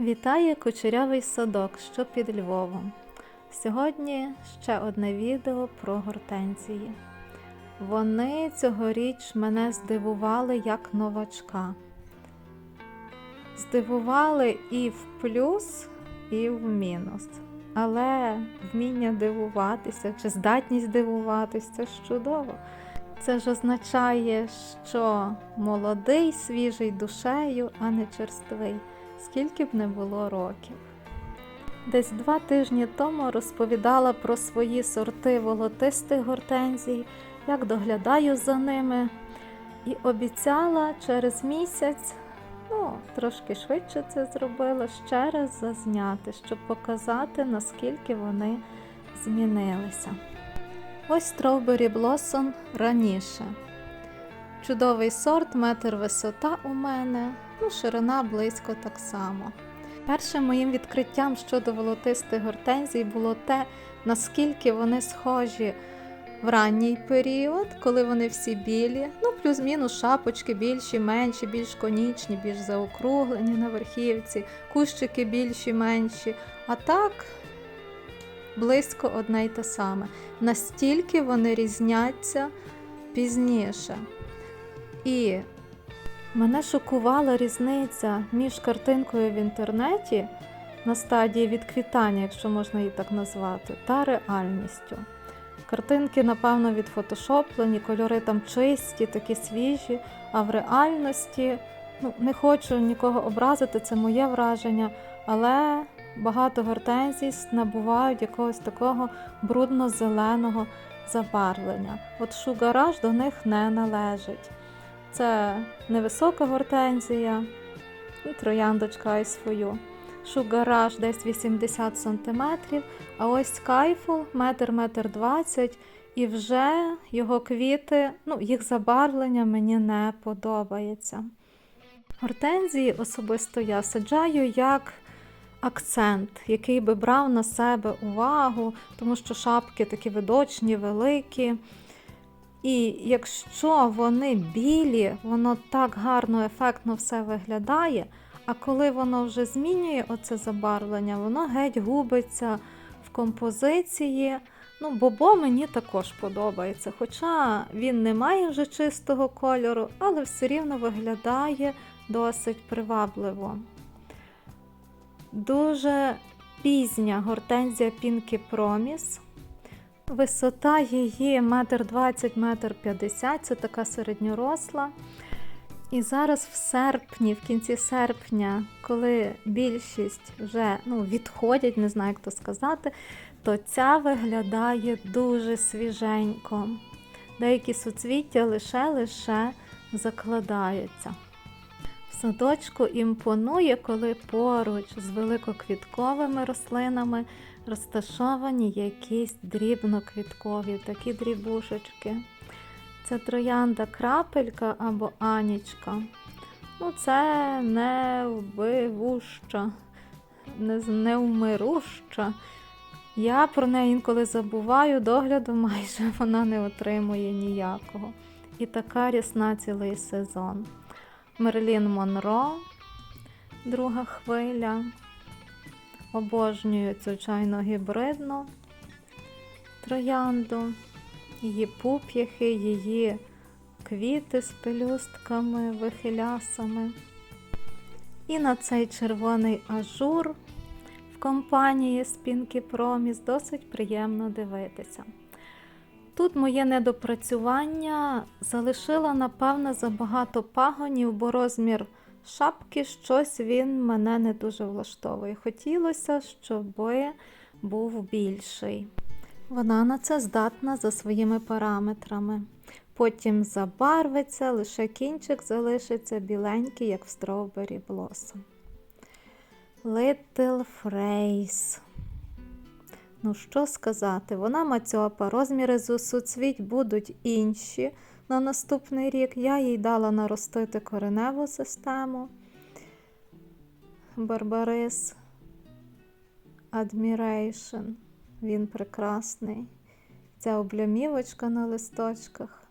Вітає кучерявий садок, що під Львовом. Сьогодні ще одне відео про гортензії. Вони цьогоріч мене здивували як новачка. Здивували і в плюс, і в мінус. Але вміння дивуватися чи здатність дивуватися це ж чудово. Це ж означає, що молодий, свіжий душею, а не черствий скільки б не було років. Десь два тижні тому розповідала про свої сорти волотистих гортензій, як доглядаю за ними, і обіцяла через місяць, ну, трошки швидше це зробила, ще раз зазняти, щоб показати, наскільки вони змінилися. Ось Strawberry Blossom раніше. Чудовий сорт, метр висота у мене, ну, ширина близько так само. Першим моїм відкриттям щодо волотистих гортензій було те, наскільки вони схожі в ранній період, коли вони всі білі, ну плюс-мінус шапочки більші, менші, більш конічні, більш заокруглені на верхівці, кущики більші, менші. А так близько одне й те саме. Настільки вони різняться пізніше. І мене шокувала різниця між картинкою в інтернеті на стадії відквітання, якщо можна її так назвати, та реальністю. Картинки, напевно, відфотошоплені, кольори там чисті, такі свіжі, а в реальності ну, не хочу нікого образити, це моє враження, але багато гортензій набувають якогось такого брудно-зеленого забарвлення. От шугараж до них не належить. Це невисока гортензія, і трояндочка ай свою. Шугараж десь 80 см, а ось кайфул метр метр 20 і вже його квіти, ну, їх забарвлення мені не подобається. Гортензії особисто я саджаю як акцент, який би брав на себе увагу, тому що шапки такі видочні, великі. І якщо вони білі, воно так гарно, ефектно все виглядає. А коли воно вже змінює оце забарвлення, воно геть губиться в композиції. Ну, бобо мені також подобається. Хоча він не має вже чистого кольору, але все рівно виглядає досить привабливо. Дуже пізня гортензія Pinky Promise. Висота її 1,20 метр 50 це така середньоросла. І зараз в серпні, в кінці серпня, коли більшість вже ну, відходять, не знаю, як то сказати, то ця виглядає дуже свіженько. Деякі суцвіття лише-лише закладаються. В садочку імпонує, коли поруч з великоквітковими рослинами розташовані якісь дрібноквіткові такі дрібушечки. Це троянда крапелька або анічка. Ну, це не вбивуща, не, невмируща. Я про неї інколи забуваю, догляду майже вона не отримує ніякого. І така рясна цілий сезон. Мерлін Монро, друга хвиля. Обожнюю цю чайно гібридну троянду, її пуп'яхи, її квіти з пелюстками, вихилясами. І на цей червоний ажур в компанії Spinky Promise досить приємно дивитися. Тут моє недопрацювання залишило, напевно, забагато пагонів, бо розмір шапки щось він мене не дуже влаштовує. Хотілося, щоб був більший. Вона на це здатна за своїми параметрами. Потім забарвиться, лише кінчик залишиться біленький, як в Strawberry Blossom. Little Phrase. Ну, що сказати, вона мацьопа, розміри з суцвіть будуть інші на наступний рік. Я їй дала наростити кореневу систему. Барбарис Admiration. Він прекрасний. Ця облямівочка на листочках.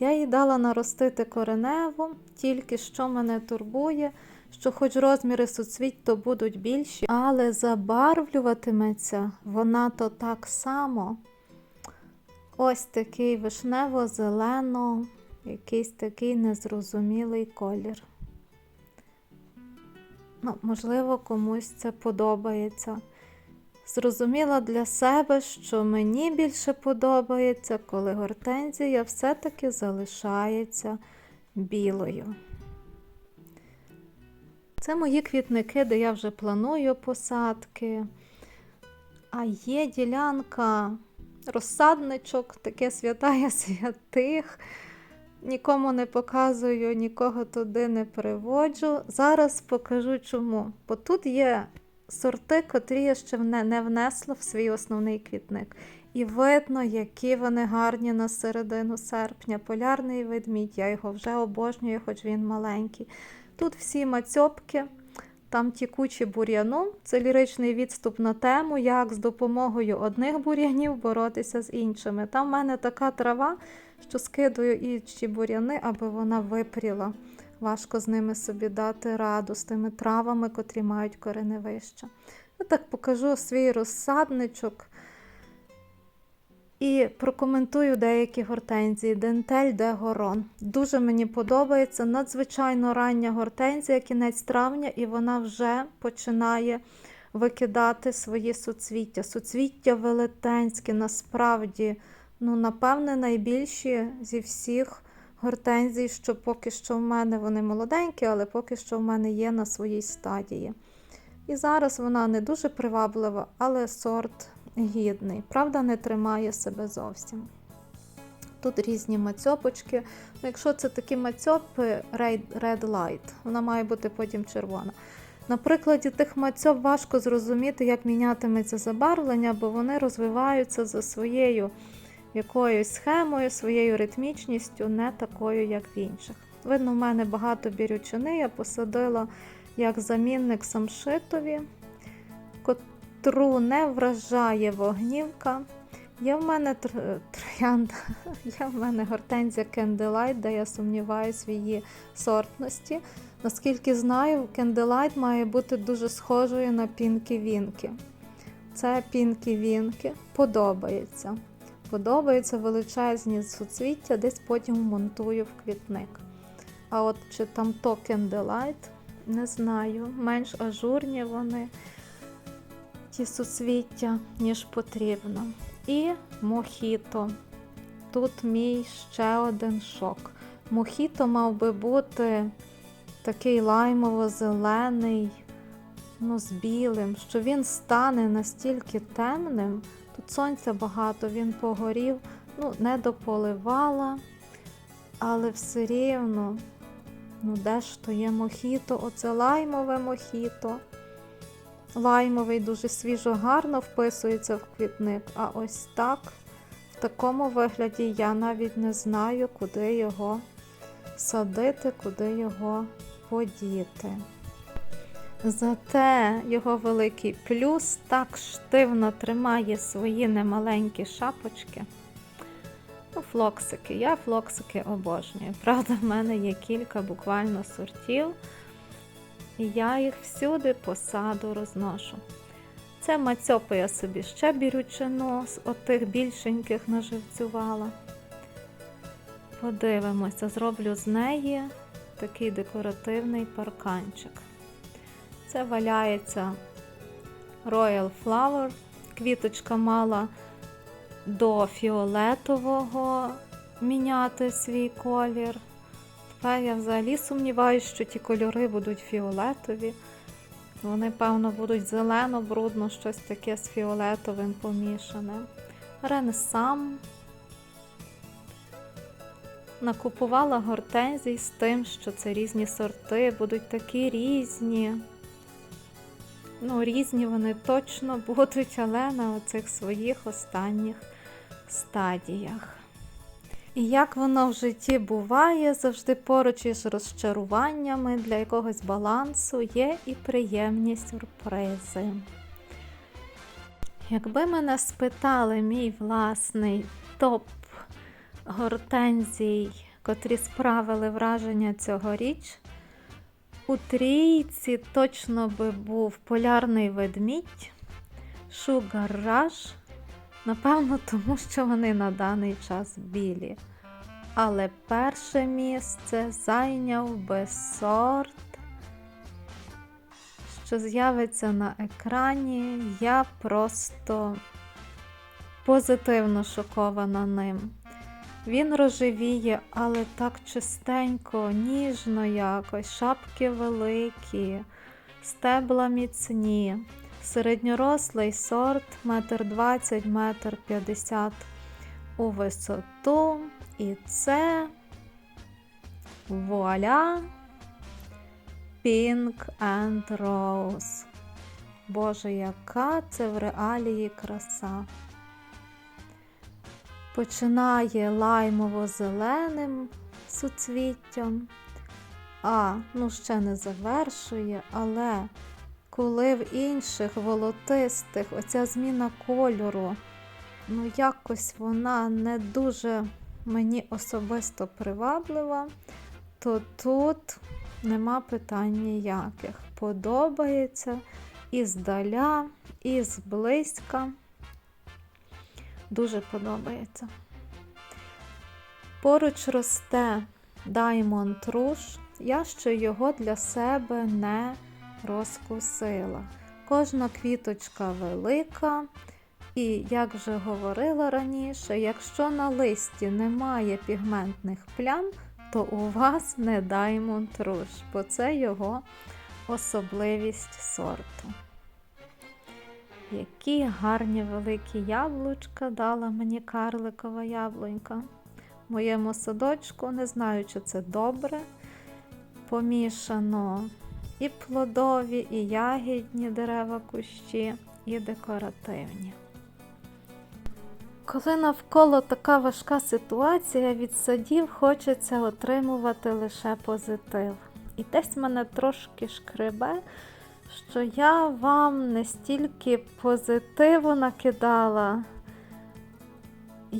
Я їй дала наростити кореневу, тільки що мене турбує, що хоч розміри суцвіть то будуть більші, але забарвлюватиметься вона то так само. Ось такий вишнево-зелено, якийсь такий незрозумілий колір. Ну, можливо, комусь це подобається. Зрозуміла для себе, що мені більше подобається, коли гортензія все-таки залишається білою. Це мої квітники, де я вже планую посадки. А є ділянка розсадничок, таке святая святих. Нікому не показую, нікого туди не приводжу. Зараз покажу чому. Бо тут є сорти, котрі я ще не не внесла в свій основний квітник. І видно, які вони гарні на середину серпня. Полярний ведмідь, я його вже обожнюю, хоч він маленький. Тут всі мацьопки, там тікучі бур'яну. Це ліричний відступ на тему, як з допомогою одних бур'янів боротися з іншими. Там в мене така трава, що скидую інші бур'яни, аби вона випріла. Важко з ними собі дати раду, з тими травами, котрі мають кореневища. Я так покажу свій розсадничок і прокоментую деякі гортензії. Дентель де горон. Дуже мені подобається. Надзвичайно рання гортензія, кінець травня, і вона вже починає викидати свої суцвіття. Суцвіття велетенські, насправді, ну, напевне, найбільші зі всіх гортензій, що поки що в мене вони молоденькі, але поки що в мене є на своїй стадії. І зараз вона не дуже приваблива, але сорт гідний. Правда, не тримає себе зовсім. Тут різні мацьопочки. Ну, Якщо це такі мацьопи Red Light, вона має бути потім червона. На прикладі тих мацьоп важко зрозуміти, як мінятиметься забарвлення, бо вони розвиваються за своєю якоюсь схемою, своєю ритмічністю, не такою, як в інших. Видно, в мене багато бірючини, я посадила як замінник самшитові, котру не вражає вогнівка. Є в мене тр- троянда, є в мене гортензія Candlelight, де я сумніваюся в її сортності. Наскільки знаю, Candlelight має бути дуже схожою на пінки-вінки. Це пінки-вінки подобається. Подобаються величезні суцвіття, десь потім монтую в квітник. А от чи там то Candlelight, не знаю. Менш ажурні вони, ті суцвіття, ніж потрібно. І мохіто. Тут мій ще один шок. Мохіто мав би бути такий лаймово-зелений, ну, з білим, що він стане настільки темним. Тут сонця багато, він погорів, ну, не дополивала, але все рівно, ну де ж то є мохіто? Оце лаймове мохіто. Лаймовий дуже свіжо, гарно вписується в квітник, а ось так, в такому вигляді я навіть не знаю, куди його садити, куди його подіти. Зате його великий плюс так штивно тримає свої немаленькі шапочки. Ну, флоксики. Я флоксики обожнюю. Правда, в мене є кілька буквально сортів, і я їх всюди по саду розношу. Це мацьопи я собі ще бірючину з отих більшеньких наживцювала. Подивимося, зроблю з неї такий декоративний парканчик. Це валяється Royal Flower. Квіточка мала до фіолетового міняти свій колір. Тепер я взагалі сумніваюся, що ті кольори будуть фіолетові. Вони, певно, будуть зелено, брудно, щось таке з фіолетовим помішане. Ренесам. Накупувала гортензій з тим, що це різні сорти, будуть такі різні. Ну, різні вони точно будуть, але на оцих своїх останніх стадіях. І як воно в житті буває, завжди поруч із розчаруваннями для якогось балансу є і приємні сюрпризи. Якби мене спитали мій власний топ гортензій, котрі справили враження цьогоріч, У трійці точно би був полярний ведмідь, Sugar Rush, напевно, тому що вони на даний час білі. Але перше місце зайняв би сорт, що з'явиться на екрані. Я просто позитивно шокована ним. Він рожевіє, але так чистенько, ніжно якось, шапки великі, стебла міцні, середньорослий сорт, метр двадцять, метр п'ятдесят у висоту. І це вуаля Pink and Rose. Боже, яка це в реалії краса. Починає лаймово-зеленим суцвіттям, а ну ще не завершує, але коли в інших волотистих оця зміна кольору, ну якось вона не дуже мені особисто приваблива, то тут нема питань ніяких. Подобається і здаля, і зблизька. Дуже подобається. Поруч росте Diamond Rouge. Я ще його для себе не розкусила. Кожна квіточка велика. І, як вже говорила раніше, якщо на листі немає пігментних плям, то у вас не Diamond Rouge, бо це його особливість сорту. Які гарні великі яблучка дала мені карликова яблунька. В моєму садочку, не знаю, чи це добре, помішано і плодові, і ягідні дерева кущі, і декоративні. Коли навколо така важка ситуація, від садів хочеться отримувати лише позитив. І десь мене трошки шкребе, що я вам не стільки позитиву накидала,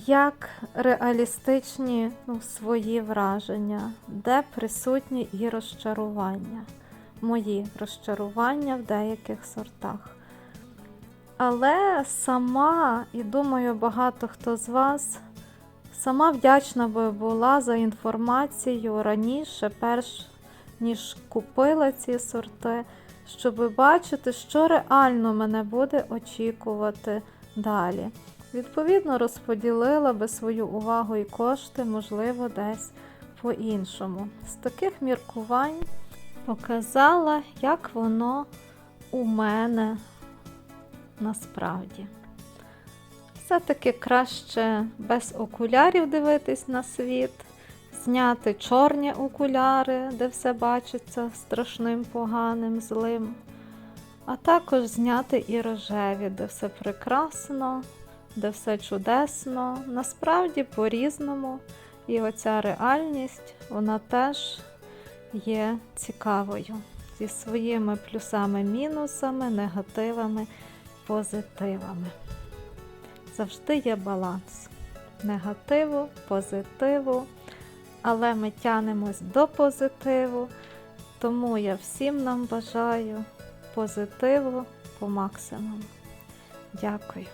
як реалістичні ну, свої враження, де присутні і розчарування, мої розчарування в деяких сортах. Але сама, і думаю, багато хто з вас сама вдячна би була за інформацію раніше, перш ніж купила ці сорти, щоб бачити, що реально мене буде очікувати далі. Відповідно, розподілила би свою увагу і кошти, можливо, десь по-іншому. З таких міркувань показала, як воно у мене насправді. Все-таки краще без окулярів дивитись на світ, зняти чорні окуляри, де все бачиться страшним, поганим, злим. А також зняти і рожеві, де все прекрасно, де все чудесно, насправді по-різному. І оця реальність, вона теж є цікавою зі своїми плюсами-мінусами, негативами позитивами. Завжди є баланс негативу, позитиву, але ми тянемось до позитиву, тому я всім нам бажаю позитиву по максимуму. Дякую.